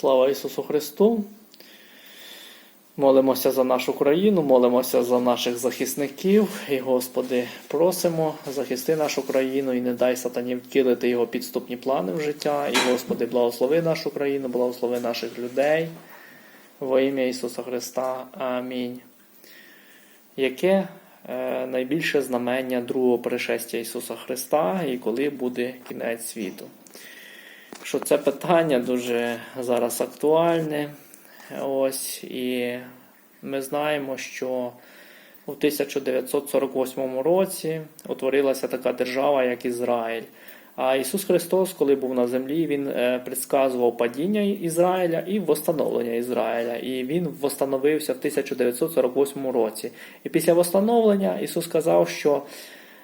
Слава Ісусу Христу! Молимося за нашу країну, молимося за наших захисників. І, Господи, просимо, захисти нашу країну і не дай сатані втілити його підступні плани в життя. І, Господи, благослови нашу країну, благослови наших людей. Во ім'я Ісуса Христа. Амінь. Яке е, найбільше знамення другого пришестя Ісуса Христа і коли буде кінець світу? Що це питання дуже зараз актуальне. Ось, і ми знаємо, що у 1948 році утворилася така держава, як Ізраїль. А Ісус Христос, коли був на землі, Він е, предсказував падіння Ізраїля і восстановлення Ізраїля. І він восстановився в 1948 році. І після восстановлення Ісус сказав, що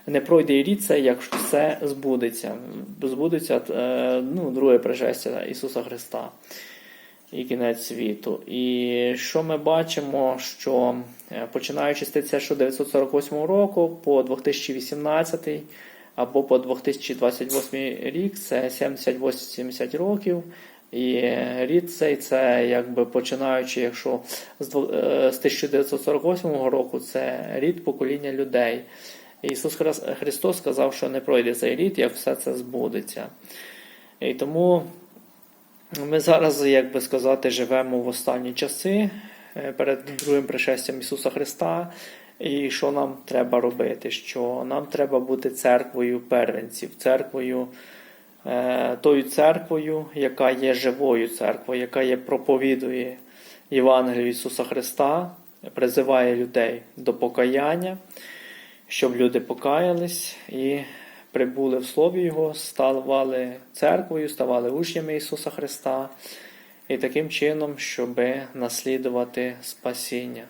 не пройде і рід це, як все збудеться. Збудеться е, ну, друге пришестя Ісуса Христа і кінець світу. І що ми бачимо, що е, починаючи з 1948 року по 2018 або по 2028 рік, це 70-80 років. І рід цей це якби починаючи, якщо з дво- е, з 1948 року, це рід покоління людей. Ісус Хрис- Христос сказав, що не пройде цей рід, як все це збудеться. І тому ми зараз, як би сказати, живемо в останні часи е, перед другим пришестям Ісуса Христа. І що нам треба робити? Що нам треба бути церквою первенців, церквою, е, тою церквою, яка є живою церквою, яка є проповідує Євангелію Ісуса Христа, призиває людей до покаяння щоб люди покаялись і прибули в Слові Його, ставали церквою, ставали учнями Ісуса Христа, і таким чином, щоб наслідувати спасіння.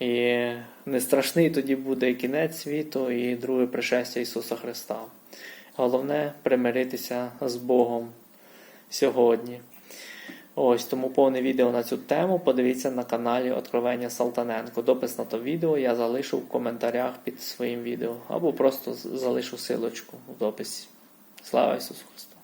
І не страшний тоді буде і кінець світу, і друге пришестя Ісуса Христа. Головне примиритися з Богом сьогодні. Ось тому повне відео на цю тему подивіться на каналі Откровення Салтаненко. Допис на то відео я залишу в коментарях під своїм відео або просто залишу силочку в дописі. Слава Ісусу Христу!